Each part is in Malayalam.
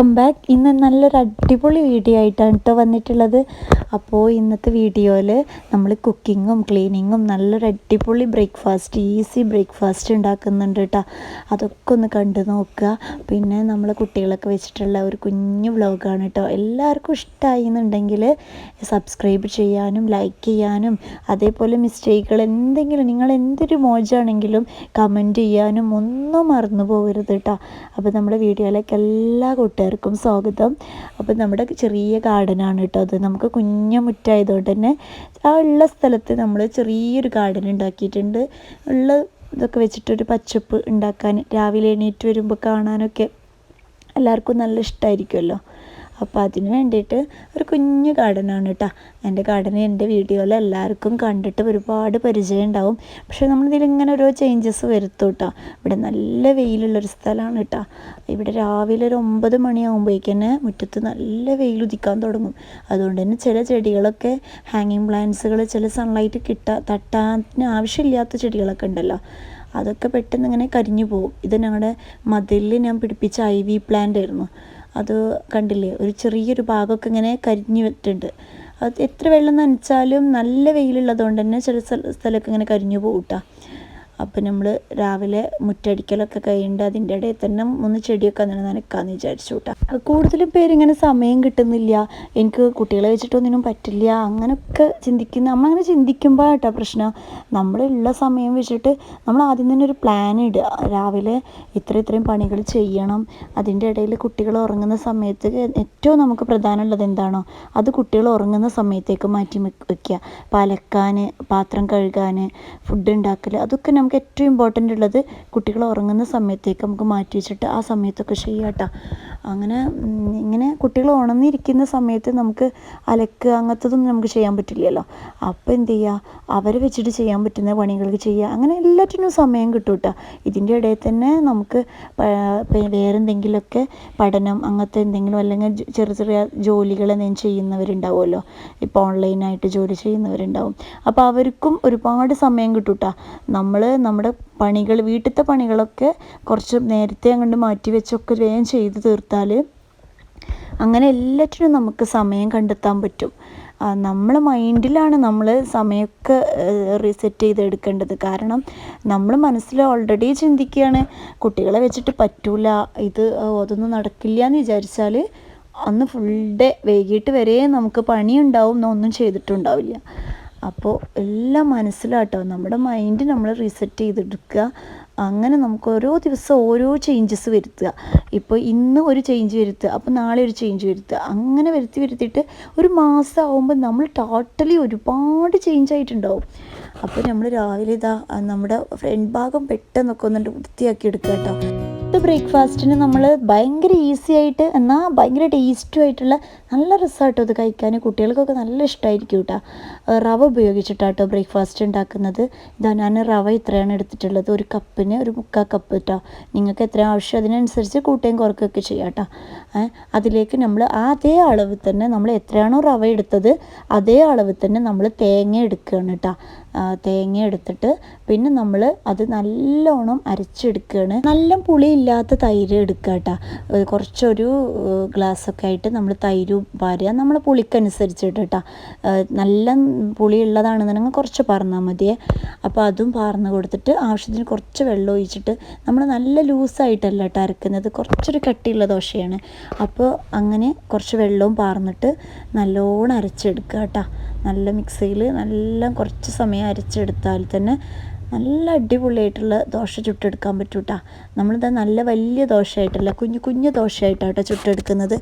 Welcome back. ഇന്ന് നല്ലൊരു അടിപൊളി വീഡിയോ ആയിട്ടാണ് കേട്ടോ വന്നിട്ടുള്ളത്. അപ്പോൾ ഇന്നത്തെ വീഡിയോയിൽ നമ്മൾ കുക്കിങ്ങും ക്ലീനിങ്ങും നല്ലൊരു അടിപൊളി ബ്രേക്ക്ഫാസ്റ്റ് ഈസി ബ്രേക്ക്ഫാസ്റ്റ് ഉണ്ടാക്കുന്നുണ്ട് കേട്ടോ അതൊക്കെ ഒന്ന് കണ്ടു നോക്കുക പിന്നെ നമ്മൾ കുട്ടികളൊക്കെ വെച്ചിട്ടുള്ള ഒരു കുഞ്ഞു വ്ലോഗാണ് കേട്ടോ എല്ലാവർക്കും ഇഷ്ടമായി എന്നുണ്ടെങ്കിൽ സബ്സ്ക്രൈബ് ചെയ്യാനും ലൈക്ക് ചെയ്യാനും അതേപോലെ മിസ്റ്റേക്കുകൾ എന്തെങ്കിലും നിങ്ങൾ എന്തൊരു മോജാണെങ്കിലും കമന്റ് ചെയ്യാനും ഒന്നും മറന്നു പോകരുത് കേട്ടോ അപ്പോൾ നമ്മുടെ വീഡിയോയിലേക്ക് എല്ലാ കൂട്ടുകാർക്കും സ്വാഗതം. അപ്പോൾ നമ്മുടെ ചെറിയ ഗാർഡനാണ് കേട്ടോ അത്. നമുക്ക് കുഞ്ഞു മുറ്റായതുകൊണ്ട് തന്നെ ആ ഉള്ള സ്ഥലത്ത് നമ്മൾ ചെറിയൊരു ഗാർഡൻ ഉണ്ടാക്കിയിട്ടുണ്ട്. ഉള്ള ഇതൊക്കെ വെച്ചിട്ടൊരു പച്ചപ്പ് ഉണ്ടാക്കാൻ രാവിലെ എണീറ്റ് വരുമ്പോൾ കാണാനൊക്കെ എല്ലാവർക്കും നല്ല ഇഷ്ടമായിരിക്കുമല്ലോ അപ്പോൾ അതിന് വേണ്ടിയിട്ട് ഒരു കുഞ്ഞു ഗാർഡനാണ് കേട്ടോ എന്റെ ഗാർഡൻ എന്റെ വീഡിയോയിൽ എല്ലാവർക്കും കണ്ടിട്ട് ഒരുപാട് പരിചയം ഉണ്ടാവും. പക്ഷേ നമ്മളിതിൽ ഇങ്ങനെ ഓരോ ചേഞ്ചസ് വരുത്തും കേട്ടോ ഇവിടെ നല്ല വെയിലുള്ളൊരു സ്ഥലമാണ് കേട്ടോ ഇവിടെ രാവിലെ ഒരു ഒമ്പത് മണിയാകുമ്പോഴേക്കന്നെ മുറ്റത്ത് നല്ല വെയിൽ ഉദിക്കാൻ തുടങ്ങും. അതുകൊണ്ട് തന്നെ ചില ചെടികളൊക്കെ ഹാങ്ങിങ് പ്ലാന്റ്സുകൾ ചില സൺലൈറ്റ് കിട്ടാ തട്ടാൻ ആവശ്യമില്ലാത്ത ചെടികളൊക്കെ ഉണ്ടല്ലോ. അതൊക്കെ പെട്ടെന്ന് ഇങ്ങനെ കരിഞ്ഞു പോകും. ഇത് ഞങ്ങളുടെ മതിലിൽ ഞാൻ പിടിപ്പിച്ച ഐ വി പ്ലാന്റ് ആയിരുന്നു. അത് കണ്ടില്ലേ? ഒരു ചെറിയൊരു ഭാഗമൊക്കെ ഇങ്ങനെ കരിഞ്ഞു വിട്ടുണ്ട് അത് എത്ര വെള്ളം നനച്ചാലും നല്ല വെയിലുള്ളതുകൊണ്ട് തന്നെ ചില സ്ഥല സ്ഥലമൊക്കെ ഇങ്ങനെ കരിഞ്ഞു പോകും കേട്ടോ അപ്പം നമ്മൾ രാവിലെ മുറ്റടിക്കലൊക്കെ കഴിയുണ്ട് അതിന്റെ ഇടയിൽ തന്നെ ഒന്ന് ചെടിയൊക്കെ അങ്ങനെ നനക്കാമെന്ന് വിചാരിച്ചു കേട്ടോ കൂടുതലും പേരിങ്ങനെ സമയം കിട്ടുന്നില്ല. എനിക്ക് കുട്ടികളെ വെച്ചിട്ടൊന്നിനും പറ്റില്ല. അങ്ങനെയൊക്കെ ചിന്തിക്കുന്ന നമ്മൾ അങ്ങനെ ചിന്തിക്കുമ്പോൾ കേട്ടോ പ്രശ്നം നമ്മളുള്ള സമയം വെച്ചിട്ട് നമ്മൾ ആദ്യം തന്നെ ഒരു പ്ലാൻ ഇടുക. രാവിലെ ഇത്ര ഇത്രയും പണികൾ ചെയ്യണം. അതിന്റെ ഇടയിൽ കുട്ടികൾ ഉറങ്ങുന്ന സമയത്ത് ഏറ്റവും നമുക്ക് പ്രധാനമുള്ളത് എന്താണോ അത് കുട്ടികൾ ഉറങ്ങുന്ന സമയത്തേക്ക് മാറ്റി വെക്കുക. പാലക്കാൻ പാത്രം കഴുകാൻ ഫുഡ് ഉണ്ടാക്കൽ അതൊക്കെ നമുക്ക് ഏറ്റവും ഇമ്പോർട്ടന്റ് ഉള്ളത് കുട്ടികൾ ഉറങ്ങുന്ന സമയത്തേക്ക് നമുക്ക് മാറ്റി വെച്ചിട്ട് ആ സമയത്തൊക്കെ ചെയ്യാട്ടോ. അങ്ങനെ ഇങ്ങനെ കുട്ടികൾ ഉണർന്നിരിക്കുന്ന സമയത്ത് നമുക്ക് അലക്കുക അങ്ങനത്തതൊന്നും നമുക്ക് ചെയ്യാൻ പറ്റില്ലല്ലോ. അപ്പോൾ എന്ത് ചെയ്യുക? അവരെ വെച്ചിട്ട് ചെയ്യാൻ പറ്റുന്ന പണികൾക്ക് ചെയ്യുക. അങ്ങനെ എല്ലാറ്റിനും സമയം കിട്ടും കേട്ടോ. ഇതിന്റെ ഇടയിൽ തന്നെ നമുക്ക് വേറെ എന്തെങ്കിലുമൊക്കെ പഠനം അങ്ങനത്തെ എന്തെങ്കിലും അല്ലെങ്കിൽ ചെറിയ ചെറിയ ജോലികൾ എന്തെങ്കിലും ചെയ്യുന്നവരുണ്ടാവുമല്ലോ. ഇപ്പോൾ ഓൺലൈനായിട്ട് ജോലി ചെയ്യുന്നവരുണ്ടാവും. അപ്പോൾ അവർക്കും ഒരുപാട് സമയം കിട്ടും കേട്ടോ. നമ്മൾ നമ്മുടെ പണികൾ വീട്ടിലത്തെ പണികളൊക്കെ കുറച്ച് നേരത്തെ അങ്ങോട്ട് മാറ്റി വെച്ചൊക്കെ വേഗം ചെയ്ത് തീർത്താൽ അങ്ങനെ എല്ലാറ്റിനും നമുക്ക് സമയം കണ്ടെത്താൻ പറ്റും. നമ്മൾ മൈൻഡിലാണ് നമ്മൾ സമയമൊക്കെ റീസെറ്റ് ചെയ്തെടുക്കേണ്ടത്. കാരണം നമ്മൾ മനസ്സിൽ ഓൾറെഡി ചിന്തിക്കുകയാണ് കുട്ടികളെ വെച്ചിട്ട് പറ്റൂല ഇത് അതൊന്നും നടക്കില്ല എന്ന് വിചാരിച്ചാൽ അന്ന് ഫുൾ ഡേ വൈകിട്ട് വരെ നമുക്ക് പണിയുണ്ടാവും ഒന്നും ചെയ്തിട്ടുണ്ടാവില്ല. അപ്പോൾ എല്ലാം മനസ്സിലാട്ടോ. നമ്മുടെ മൈൻഡ് നമ്മൾ റീസെറ്റ് ചെയ്തെടുക്കുക. അങ്ങനെ നമുക്ക് ഓരോ ദിവസം ഓരോ ചേഞ്ചസ് വരുത്തുക. ഇപ്പോൾ ഇന്ന് ഒരു ചേഞ്ച് വരുത്തുക അപ്പോൾ നാളെ ഒരു ചേഞ്ച് വരുത്തുക. അങ്ങനെ വരുത്തി വരുത്തിയിട്ട് ഒരു മാസം ആകുമ്പോൾ നമ്മൾ ടോട്ടലി ഒരുപാട് ചേഞ്ച് ആയിട്ടുണ്ടാവും. അപ്പോൾ നമ്മൾ രാവിലെ ഇതാ നമ്മുടെ ഫ്രണ്ട് ഭാഗം പെട്ടെന്നൊക്കെ ഒന്നിട്ട് വൃത്തിയാക്കി എടുക്കുക കേട്ടോ ഇത് ബ്രേക്ക്ഫാസ്റ്റിന് നമ്മൾ ഭയങ്കര ഈസി ആയിട്ട് എന്നാൽ ഭയങ്കര ടേസ്റ്റും ആയിട്ടുള്ള നല്ല രസമായിട്ടോ അത് കഴിക്കാൻ കുട്ടികൾക്കൊക്കെ നല്ല ഇഷ്ടമായിരിക്കും കേട്ടോ. റവ ഉപയോഗിച്ചിട്ടാട്ടോ ബ്രേക്ക്ഫാസ്റ്റ് ഉണ്ടാക്കുന്നത്. ഇതാ ഞാൻ റവ ഇത്രയാണ് എടുത്തിട്ടുള്ളത്. ഒരു കപ്പിന് ഒരു മുക്കാൽ കപ്പ് കേട്ടോ നിങ്ങൾക്ക് എത്ര ആവശ്യം അതിനനുസരിച്ച് കൂട്ടുകയും കുറക്കുകയൊക്കെ ചെയ്യാം കേട്ടോ അതിലേക്ക് നമ്മൾ അതേ അളവ് തന്നെ നമ്മൾ എത്രയാണോ റവ എടുത്തത് അതേ അളവ് തന്നെ നമ്മൾ തേങ്ങ എടുക്കുകയാണ് കേട്ടോ തേങ്ങ എടുത്തിട്ട് പിന്നെ നമ്മൾ അത് നല്ലോണം അരച്ചെടുക്കുകയാണ് നല്ല പുളിയില്ലാത്ത തൈര് എടുക്കുക കേട്ടോ കുറച്ചൊരു ഗ്ലാസ്സൊക്കെ ആയിട്ട് നമ്മൾ തൈര് പാരുക നമ്മൾ പുളിക്കനുസരിച്ചിട്ട് കേട്ടോ നല്ല പുളിയുള്ളതാണെന്നുണ്ടെങ്കിൽ കുറച്ച് പറഞ്ഞാൽ മതിയേ. അപ്പോൾ അതും പാർന്ന് കൊടുത്തിട്ട് ആവശ്യത്തിന് കുറച്ച് വെള്ളം ഒഴിച്ചിട്ട് നമ്മൾ നല്ല ലൂസായിട്ടല്ല കേട്ടോ അരക്കുന്നത്. കുറച്ചൊരു കട്ടിയുള്ള ദോശയാണ്. അപ്പോൾ അങ്ങനെ കുറച്ച് വെള്ളവും പാർന്നിട്ട് നല്ലോണം അരച്ചെടുക്കുക കേട്ടോ നല്ല മിക്സിയിൽ നല്ല കുറച്ച് സമയം അരച്ചെടുത്താൽ തന്നെ നല്ല അടിപൊളിയായിട്ടുള്ള ദോശ ചുട്ടെടുക്കാൻ പറ്റും കേട്ടോ നമ്മളിത് നല്ല വലിയ ദോശയായിട്ടല്ല കുഞ്ഞു കുഞ്ഞു കേട്ടോ ചുട്ടെടുക്കുന്നത്.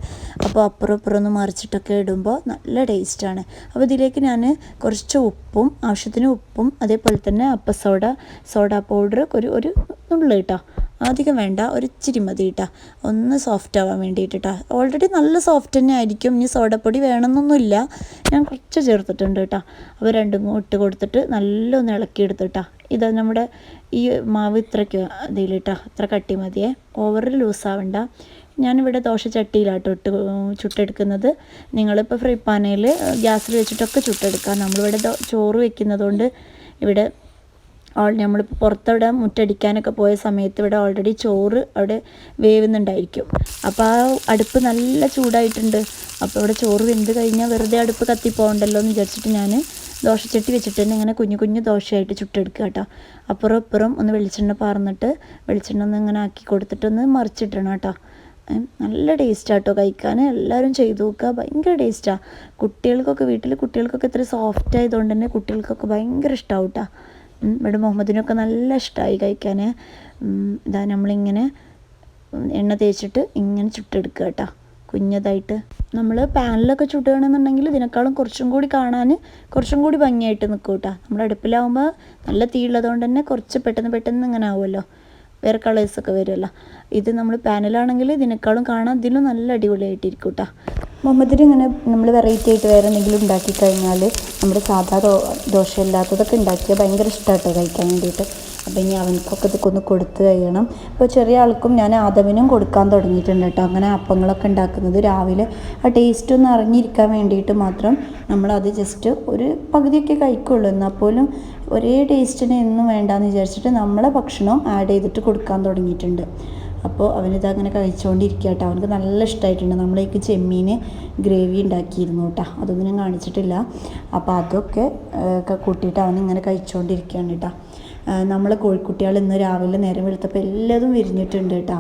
അപ്പോൾ അപ്പുറം ഇപ്പുറം ഒന്ന് മറിച്ചിട്ടൊക്കെ ഇടുമ്പോൾ നല്ല ടേസ്റ്റാണ്. അപ്പോൾ ഇതിലേക്ക് ഞാൻ കുറച്ച് ഉപ്പും ആവശ്യത്തിന് ഉപ്പും അതേപോലെ തന്നെ അപ്പ സോഡ സോഡ പൗഡർ ഒരു ഒരു നുള്ളു കേട്ടോ അധികം വേണ്ട ഒരു ഇച്ചിരി മതി കേട്ടോ ഒന്ന് സോഫ്റ്റ് ആവാൻ വേണ്ടിയിട്ട് കേട്ടോ ഓൾറെഡി നല്ല സോഫ്റ്റ് തന്നെ ആയിരിക്കും. ഇനി സോഡപ്പൊടി വേണമെന്നൊന്നുമില്ല. ഞാൻ കുറച്ച് ചേർത്തിട്ടുണ്ട് കേട്ടോ അപ്പോൾ രണ്ടും ഇട്ട് കൊടുത്തിട്ട് നല്ലൊന്ന് ഇളക്കിയെടുത്തിട്ടാ ഇത് നമ്മുടെ ഈ മാവ് ഇത്രയ്ക്ക് ഇതിലിട്ടാ ഇത്ര കട്ടി മതിയേ. ഓവർ ലൂസ് ആവണ്ട. ഞാനിവിടെ ദോശ ചട്ടിയിലാട്ടോ ഇട്ട് ചുട്ടെടുക്കുന്നത്. നിങ്ങളിപ്പോൾ ഫ്രൈ പാനയിൽ ഗ്യാസിൽ വെച്ചിട്ടൊക്കെ ചുട്ടെടുക്കാം. നമ്മളിവിടെ ചോറ് വെക്കുന്നതുകൊണ്ട് ഇവിടെ നമ്മളിപ്പോൾ പുറത്തവിടെ മുറ്റടിക്കാനൊക്കെ പോയ സമയത്ത് ഇവിടെ ഓൾറെഡി ചോറ് അവിടെ വേവുന്നുണ്ടായിരിക്കും. അപ്പോൾ ആ അടുപ്പ് നല്ല ചൂടായിട്ടുണ്ട്. അപ്പോൾ ഇവിടെ ചോറ് വെന്ത് കഴിഞ്ഞാൽ വെറുതെ അടുപ്പ് കത്തിപ്പോകണ്ടല്ലോ എന്ന് വിചാരിച്ചിട്ട് ഞാൻ ദോശച്ചട്ടി വെച്ചിട്ട് തന്നെ ഇങ്ങനെ കുഞ്ഞു കുഞ്ഞു ദോശയായിട്ട് ചുട്ടെടുക്കുക കേട്ടോ. അപ്പുറം ഇപ്പുറം ഒന്ന് വെളിച്ചെണ്ണ പാർന്നിട്ട് വെളിച്ചെണ്ണ ഒന്ന് ഇങ്ങനെ ആക്കി കൊടുത്തിട്ടൊന്ന് മറിച്ചിട്ടണം കേട്ടോ. നല്ല ടേസ്റ്റാണ് കേട്ടോ കഴിക്കാൻ എല്ലാവരും ചെയ്തു നോക്കുക. ഭയങ്കര ടേസ്റ്റാണ് കുട്ടികൾക്കൊക്കെ വീട്ടിൽ കുട്ടികൾക്കൊക്കെ ഇത്ര സോഫ്റ്റ് ആയതുകൊണ്ട് തന്നെ കുട്ടികൾക്കൊക്കെ ഭയങ്കര ഇഷ്ടമാവും കേട്ടോ. ഇവിടെ മുഹമ്മദിനൊക്കെ നല്ല ഇഷ്ടമായി കഴിക്കാൻ ഇതാ നമ്മളിങ്ങനെ എണ്ണ തേച്ചിട്ട് ഇങ്ങനെ ചുട്ടെടുക്കുക കേട്ടോ. കുഞ്ഞതായിട്ട്. നമ്മൾ പാനിലൊക്കെ ചുടുകയാണെന്നുണ്ടെങ്കിൽ ഇതിനേക്കാളും കുറച്ചും കൂടി കാണാൻ കുറച്ചും കൂടി ഭംഗിയായിട്ട് നിൽക്കും കേട്ടോ. നമ്മുടെ അടുപ്പിലാവുമ്പോൾ നല്ല തീ ഉള്ളതുകൊണ്ട് തന്നെ കുറച്ച് പെട്ടെന്ന് പെട്ടെന്ന് ഇങ്ങനെ ആവുമല്ലോ. വേറെ കളേഴ്സൊക്കെ വരുമല്ലോ ഇത് നമ്മൾ പാനലാണെങ്കിൽ ഇതിനേക്കാളും കാണാൻ ഇതിലും നല്ല അടിപൊളിയായിട്ടിരിക്കും കേട്ടോ മുഹമ്മദിന് ഇങ്ങനെ നമ്മൾ വെറൈറ്റി ആയിട്ട് വേറെ എന്തെങ്കിലും ഉണ്ടാക്കി കഴിഞ്ഞാൽ നമ്മുടെ സാധാ ദോ ദോശ ഇല്ലാത്തതൊക്കെ ഉണ്ടാക്കിയാൽ ഭയങ്കര ഇഷ്ടമാട്ടോ കഴിക്കാൻ വേണ്ടിയിട്ട്. അപ്പോൾ ഇനി അവനക്കൊക്കെ ഇതൊക്കെ ഒന്ന് കൊടുത്തു കഴിയണം. ഇപ്പോൾ ചെറിയ ആൾക്കും ഞാൻ ആദവിനും കൊടുക്കാൻ തുടങ്ങിയിട്ടുണ്ട് കേട്ടോ. അങ്ങനെ അപ്പങ്ങളൊക്കെ ഉണ്ടാക്കുന്നത് രാവിലെ ആ ടേസ്റ്റ് ഒന്ന് അറിഞ്ഞിരിക്കാൻ വേണ്ടിയിട്ട് മാത്രം നമ്മളത് ജസ്റ്റ് ഒരു പകുതിയൊക്കെ കഴിക്കുള്ളൂ. എന്നാൽ പോലും ഒരേ ടേസ്റ്റിന് എന്നും വേണ്ടാന്ന് വിചാരിച്ചിട്ട് നമ്മളെ ഭക്ഷണം ആഡ് ചെയ്തിട്ട് കൊടുക്കാൻ തുടങ്ങിയിട്ടുണ്ട്. അപ്പോൾ അവനിത് അങ്ങനെ കഴിച്ചുകൊണ്ടിരിക്കുക കേട്ടോ. അവനക്ക് നല്ല ഇഷ്ടമായിട്ടുണ്ട് നമ്മളേക്ക് ചെമ്മീൻ ഗ്രേവി ഉണ്ടാക്കിയിരുന്നു കേട്ടോ. അതൊന്നും ഞാൻ കാണിച്ചിട്ടില്ല. അപ്പോൾ അതൊക്കെ കൂട്ടിയിട്ട് അവനിങ്ങനെ കഴിച്ചുകൊണ്ടിരിക്കുകയാണ് കേട്ടോ. നമ്മൾ കോഴിക്കുട്ടികൾ ഇന്ന് രാവിലെ നേരം വെളുത്തപ്പോൾ എല്ലാതും വിരിഞ്ഞിട്ടുണ്ട് കേട്ടോ.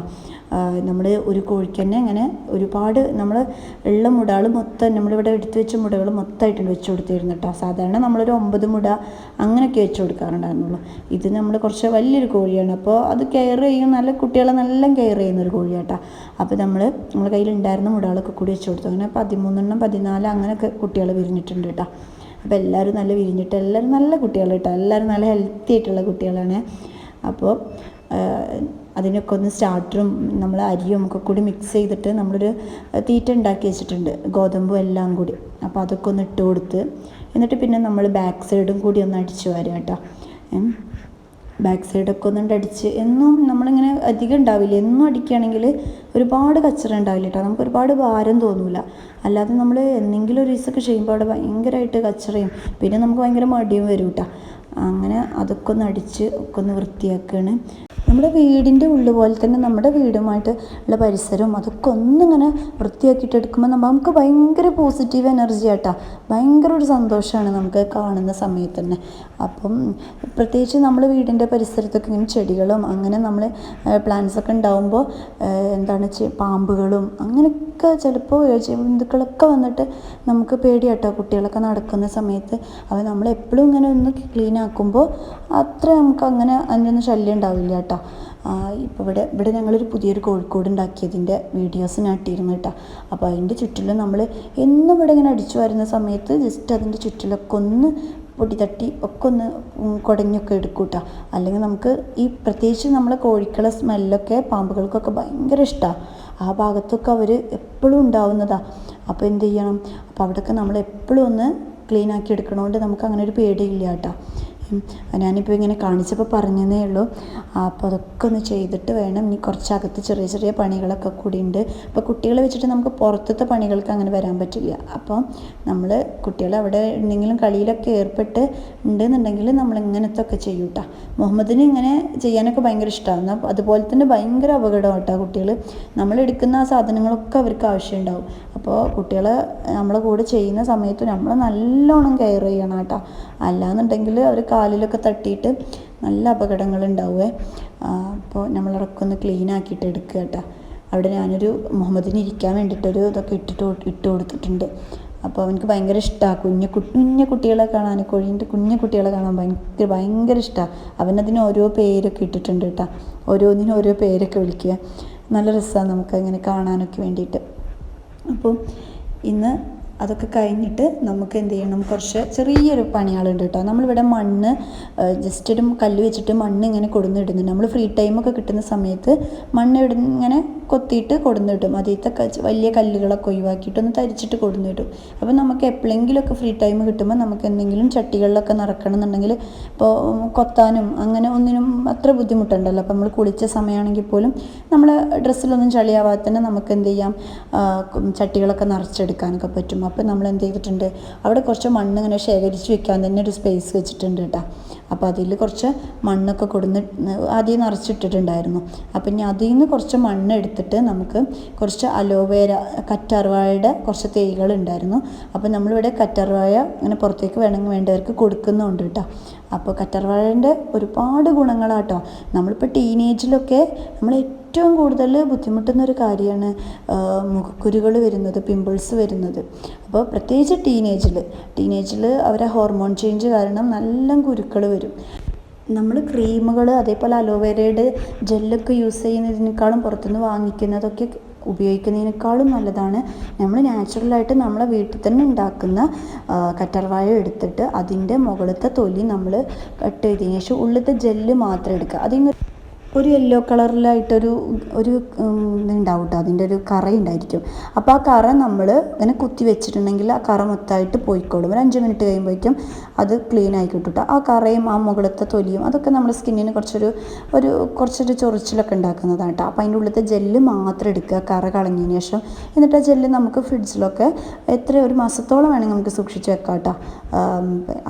നമ്മൾ ഒരു കോഴിക്ക് തന്നെ ഇങ്ങനെ ഒരുപാട് നമ്മൾ ഉള്ള മുടകൾ മൊത്തം നമ്മളിവിടെ എടുത്ത് വെച്ച മുടകൾ മൊത്തമായിട്ടുണ്ട് വെച്ച് കൊടുത്തിരുന്നു കേട്ടോ. സാധാരണ നമ്മളൊരു ഒമ്പത് മുട അങ്ങനെയൊക്കെ വെച്ച് കൊടുക്കാറുണ്ടായിരുന്നുള്ളൂ. ഇത് നമ്മൾ കുറച്ച് വലിയൊരു കോഴിയാണ്. അപ്പോൾ അത് കെയർ ചെയ്യും. നല്ല കുട്ടികളെ നല്ല കെയർ ചെയ്യുന്ന ഒരു കോഴിയാട്ടോ. അപ്പോൾ നമ്മൾ നമ്മുടെ കയ്യിലുണ്ടായിരുന്ന മുടകളൊക്കെ കൂടി വെച്ച് കൊടുത്തു. അങ്ങനെ പതിമൂന്നെണ്ണം പതിനാല് അങ്ങനെയൊക്കെ കുട്ടികൾ വിരിഞ്ഞിട്ടുണ്ട് കേട്ടോ. അപ്പോൾ എല്ലാവരും നല്ല വിരിഞ്ഞിട്ട് എല്ലാവരും നല്ല കുട്ടികൾ കേട്ടോ എല്ലാവരും നല്ല ഹെൽത്തി ആയിട്ടുള്ള കുട്ടികളാണ്. അപ്പോൾ അതിനൊക്കെ ഒന്ന് സ്റ്റാർട്ടറും നമ്മൾ അരിയും ഒക്കെ കൂടി മിക്സ് ചെയ്തിട്ട് നമ്മളൊരു തീറ്റ ഉണ്ടാക്കി വെച്ചിട്ടുണ്ട്. ഗോതമ്പും എല്ലാം കൂടി. അപ്പോൾ അതൊക്കെ ഒന്ന് ഇട്ട് കൊടുത്ത് എന്നിട്ട് പിന്നെ നമ്മൾ ബാക്ക് സൈഡും കൂടി ഒന്ന് അടിച്ചു വരാം കേട്ടോ. ബാക്ക് സൈഡൊക്കെ ഒന്നും അടിച്ച് എന്നും നമ്മളിങ്ങനെ അധികം ഉണ്ടാവില്ല. എന്നും അടിക്കുകയാണെങ്കിൽ ഒരുപാട് കച്ചറ ഉണ്ടാവില്ല കേട്ടോ നമുക്ക് ഒരുപാട് ഭാരം തോന്നില്ല അല്ലാതെ നമ്മൾ എന്തെങ്കിലും ഒരു ദിവസമൊക്കെ ചെയ്യുമ്പോൾ അവിടെ ഭയങ്കരമായിട്ട് കച്ചറയും. പിന്നെ നമുക്ക് ഭയങ്കര മടിയും വരും കേട്ടോ അങ്ങനെ അതൊക്കെ ഒന്ന് അടിച്ച് ഒക്കെ ഒന്ന് വൃത്തിയാക്കുകയാണ് നമ്മുടെ വീടിന്റെ ഉള്ളു പോലെ തന്നെ നമ്മുടെ വീടുമായിട്ട് ഉള്ള പരിസരവും അതൊക്കെ ഒന്നിങ്ങനെ വൃത്തിയാക്കിയിട്ട് എടുക്കുമ്പോൾ നമുക്ക് ഭയങ്കര പോസിറ്റീവ് എനർജി ആട്ടാ ഭയങ്കര ഒരു സന്തോഷമാണ് നമുക്ക് കാണുന്ന സമയത്ത് തന്നെ. അപ്പം പ്രത്യേകിച്ച് നമ്മൾ വീടിന്റെ പരിസരത്തൊക്കെ ഇങ്ങനെ ചെടികളും അങ്ങനെ നമ്മൾ പ്ലാന്റ്സൊക്കെ ഉണ്ടാവുമ്പോൾ എന്താണ് പാമ്പുകളും പാമ്പുകളും അങ്ങനെയൊക്കെ ചിലപ്പോൾ ബന്ധുക്കളൊക്കെ വന്നിട്ട് നമുക്ക് പേടിയാട്ടോ കുട്ടികളൊക്കെ നടക്കുന്ന സമയത്ത്. അപ്പോൾ നമ്മൾ എപ്പോഴും ഇങ്ങനെ ഒന്ന് ക്ലീൻ ആക്കുമ്പോൾ അത്ര നമുക്ക് അങ്ങനെ അതിനൊന്നും ശല്യം ഉണ്ടാവില്ല കേട്ടോ. ഇപ്പോൾ ഇവിടെ ഇവിടെ ഞങ്ങളൊരു പുതിയൊരു കോഴിക്കോട് ഉണ്ടാക്കിയതിന്റെ വീഡിയോസ് ഞാൻ ഇട്ടിരുന്നു കേട്ടോ. അപ്പോൾ അതിന്റെ ചുറ്റിലും നമ്മൾ എന്നും ഇവിടെ ഇങ്ങനെ അടിച്ചു വരുന്ന സമയത്ത് ജസ്റ്റ് അതിന്റെ ചുറ്റിലൊക്കെ ഒന്ന് പൊടി തട്ടി ഒക്കെ ഒന്ന് കുടഞ്ഞൊക്കെ എടുക്കും കേട്ടോ. അല്ലെങ്കിൽ നമുക്ക് ഈ പ്രത്യേകിച്ച് നമ്മളെ കോഴിക്കളെ സ്മെല്ലൊക്കെ പാമ്പുകൾക്കൊക്കെ ഭയങ്കര ഇഷ്ടമാണ് ആ ഭാഗത്തൊക്കെ അവർ എപ്പോഴും ഉണ്ടാവുന്നതാണ് അപ്പോൾ എന്ത് ചെയ്യണം അപ്പോൾ അവിടെയൊക്കെ നമ്മൾ എപ്പോഴും ഒന്ന് ക്ലീൻ ആക്കി എടുക്കണോണ്ട് നമുക്ക് അങ്ങനെ ഒരു പേടിയില്ല കേട്ടോ. ഞാനിപ്പോൾ ഇങ്ങനെ കാണിച്ചപ്പോൾ പറഞ്ഞതേ ഉള്ളൂ. അപ്പോൾ അതൊക്കെ ഒന്ന് ചെയ്തിട്ട് വേണം. ഇനി കുറച്ചകത്ത് ചെറിയ ചെറിയ പണികളൊക്കെ കൂടി ഉണ്ട്. അപ്പോൾ കുട്ടികളെ വെച്ചിട്ട് നമുക്ക് പുറത്തത്തെ പണികൾക്ക് അങ്ങനെ വരാൻ പറ്റില്ല. അപ്പോൾ നമ്മൾ കുട്ടികൾ അവിടെ എന്തെങ്കിലും കളിയിലൊക്കെ ഏർപ്പെട്ട് ഉണ്ടെന്നുണ്ടെങ്കിൽ നമ്മൾ ഇങ്ങനത്തെ ഒക്കെ ചെയ്യും കേട്ടോ മുഹമ്മദിന് ഇങ്ങനെ ചെയ്യാനൊക്കെ ഭയങ്കര ഇഷ്ടമാണ് അതുപോലെ തന്നെ ഭയങ്കര അപകടം കേട്ടോ കുട്ടികൾ നമ്മൾ എടുക്കുന്ന ആ സാധനങ്ങളൊക്കെ അവർക്ക് ആവശ്യമുണ്ടാവും അപ്പോൾ കുട്ടികൾ നമ്മളെ കൂടെ ചെയ്യുന്ന സമയത്ത് നമ്മൾ നല്ലോണം കെയർ ചെയ്യണം കേട്ടോ. അല്ലാന്നുണ്ടെങ്കിൽ അവർ കാലിലൊക്കെ തട്ടിയിട്ട് നല്ല അപകടങ്ങൾ ഉണ്ടാവുമേ അപ്പോൾ നമ്മളതൊക്കെ ഒന്ന് ക്ലീൻ ആക്കിയിട്ട് എടുക്കുക കേട്ടോ. അവിടെ ഞാനൊരു മുഹമ്മദിന് ഇരിക്കാൻ വേണ്ടിയിട്ടൊരു ഇതൊക്കെ ഇട്ടിട്ട് ഇട്ട് കൊടുത്തിട്ടുണ്ട്. അപ്പോൾ അവനക്ക് ഭയങ്കര ഇഷ്ടമാണ് കുഞ്ഞു കുഞ്ഞു കുട്ടികളെ കാണാൻ കോഴീന്റെ കുഞ്ഞു കുട്ടികളെ കാണാൻ ഭയങ്കര ഭയങ്കര ഇഷ്ടമാണ് അവനതിന് ഓരോ പേരൊക്കെ ഇട്ടിട്ടുണ്ട് കേട്ടോ. ഓരോന്നിനും ഓരോ പേരൊക്കെ വിളിക്കുക. നല്ല രസമാണ് നമുക്ക് അങ്ങനെ കാണാനൊക്കെ വേണ്ടിയിട്ട്. അപ്പോൾ ഇന്ന് അതൊക്കെ കഴിഞ്ഞിട്ട് നമുക്ക് എന്ത് ചെയ്യണം? കുറച്ച് ചെറിയൊരു പണിയാളുണ്ട് കേട്ടോ. നമ്മളിവിടെ മണ്ണ് ജസ്റ്റ് ഒരു കല്ല് വെച്ചിട്ട് മണ്ണ് ഇങ്ങനെ കൊടുന്നിടുന്നുണ്ട്. നമ്മൾ ഫ്രീ ടൈമൊക്കെ കിട്ടുന്ന സമയത്ത് മണ്ണ് ഇടുന്ന ഇങ്ങനെ കൊത്തിയിട്ട് കൊടുന്നിടും. അതിലത്തെ വലിയ കല്ലുകളൊക്കെ ഒഴിവാക്കിയിട്ട് ഒന്ന് തരിച്ചിട്ട് കൊടുന്നിടും. അപ്പോൾ നമുക്ക് എപ്പോഴെങ്കിലുമൊക്കെ ഫ്രീ ടൈം കിട്ടുമ്പോൾ നമുക്ക് എന്തെങ്കിലും ചട്ടികളിലൊക്കെ നിറക്കണം എന്നുണ്ടെങ്കിൽ ഇപ്പോൾ കൊത്താനും അങ്ങനെ ഒന്നിനും അത്ര ബുദ്ധിമുട്ടുണ്ടല്ലോ. അപ്പോൾ നമ്മൾ കുളിച്ച സമയമാണെങ്കിൽ പോലും നമ്മൾ ഡ്രസ്സിലൊന്നും ചളിയാവാതെ തന്നെ നമുക്ക് എന്ത് ചെയ്യാം? ചട്ടികളൊക്കെ നിറച്ചെടുക്കാനൊക്കെ പറ്റും. അപ്പോൾ നമ്മൾ എന്ത് ചെയ്തിട്ടുണ്ട്? അവിടെ കുറച്ച് മണ്ണ് ഇങ്ങനെ ശേഖരിച്ച് വെക്കാൻ തന്നെ ഒരു സ്പേസ് വെച്ചിട്ടുണ്ട് കേട്ടോ. അപ്പോൾ അതിൽ കുറച്ച് മണ്ണൊക്കെ കൊടുന്ന് ആദ്യം നിറച്ചിട്ടിട്ടുണ്ടായിരുന്നു. അപ്പം ഇനി അതിൽ നിന്ന് കുറച്ച് മണ്ണ് എടുത്തിട്ട് നമുക്ക് കുറച്ച് അലോവേര കറ്റാർവാഴയുടെ കുറച്ച് തൈകൾ ഉണ്ടായിരുന്നു അപ്പോൾ നമ്മളിവിടെ കറ്റാർവാഴ അങ്ങനെ പുറത്തേക്ക് വേണമെങ്കിൽ വേണ്ടവർക്ക് കൊടുക്കുന്നുണ്ട് കേട്ടോ. അപ്പോൾ കറ്റർവാഴേന്റെ ഒരുപാട് ഗുണങ്ങളാട്ടോ. നമ്മളിപ്പോൾ ടീനേജിലൊക്കെ നമ്മൾ ഏറ്റവും കൂടുതൽ ബുദ്ധിമുട്ടുന്ന ഒരു കാര്യമാണ് മുഖക്കുരുകൾ വരുന്നത് പിമ്പിൾസ് വരുന്നത്. അപ്പോൾ പ്രത്യേകിച്ച് ടീനേജിൽ ടീനേജിൽ അവരെ ഹോർമോൺ ചേഞ്ച് കാരണം നല്ല കുരുക്കൾ വരും. നമ്മൾ ക്രീമുകൾ അതേപോലെ അലോവേരയുടെ ജെല്ലൊക്കെ യൂസ് ചെയ്യുന്നതിനേക്കാളും പുറത്തുനിന്ന് വാങ്ങിക്കുന്നതൊക്കെ ഉപയോഗിക്കുന്നതിനേക്കാളും നല്ലതാണ്. നമ്മൾ നാച്ചുറലായിട്ട് നമ്മളെ വീട്ടിൽ തന്നെ ഉണ്ടാക്കുന്ന കറ്റാർവാഴ എടുത്തിട്ട് അതിന്റെ മുകളിലത്തെ തൊലി നമ്മൾ കട്ട് ചെയ്തതിന് ശേഷം ഉള്ളിലത്തെ ജെല്ല് മാത്രം എടുക്കുക. അതിന് ഒരു യെല്ലോ കളറിലായിട്ടൊരു ഒരു ഇതുണ്ടാവും കേട്ടോ അതിന്റെ ഒരു കറ ഉണ്ടായിരിക്കും. അപ്പോൾ ആ കറ നമ്മൾ ഇങ്ങനെ കുത്തി വെച്ചിട്ടുണ്ടെങ്കിൽ ആ കറ മൊത്തമായിട്ട് പോയിക്കോളും. ഒരു അഞ്ച് മിനിറ്റ് കഴിയുമ്പോഴേക്കും അത് ക്ലീൻ ആയി കേട്ടോ ആ കറയും ആ മുകളിലത്തെ തൊലിയും അതൊക്കെ നമ്മുടെ സ്കിന്നിന് കുറച്ചൊരു ഒരു കുറച്ചൊരു ചൊറിച്ചിലൊക്കെ ഉണ്ടാക്കുന്നതാണ് കേട്ടോ അപ്പോൾ അതിന്റെ ഉള്ളിലത്തെ ജെല്ല് മാത്രം എടുക്കുക കറ കളഞ്ഞതിന് ശേഷം. എന്നിട്ട് ആ ജെല്ല് നമുക്ക് ഫ്രിഡ്ജിലൊക്കെ എത്ര ഒരു മാസത്തോളം വേണമെങ്കിൽ നമുക്ക് സൂക്ഷിച്ച് വെക്കാം കേട്ടോ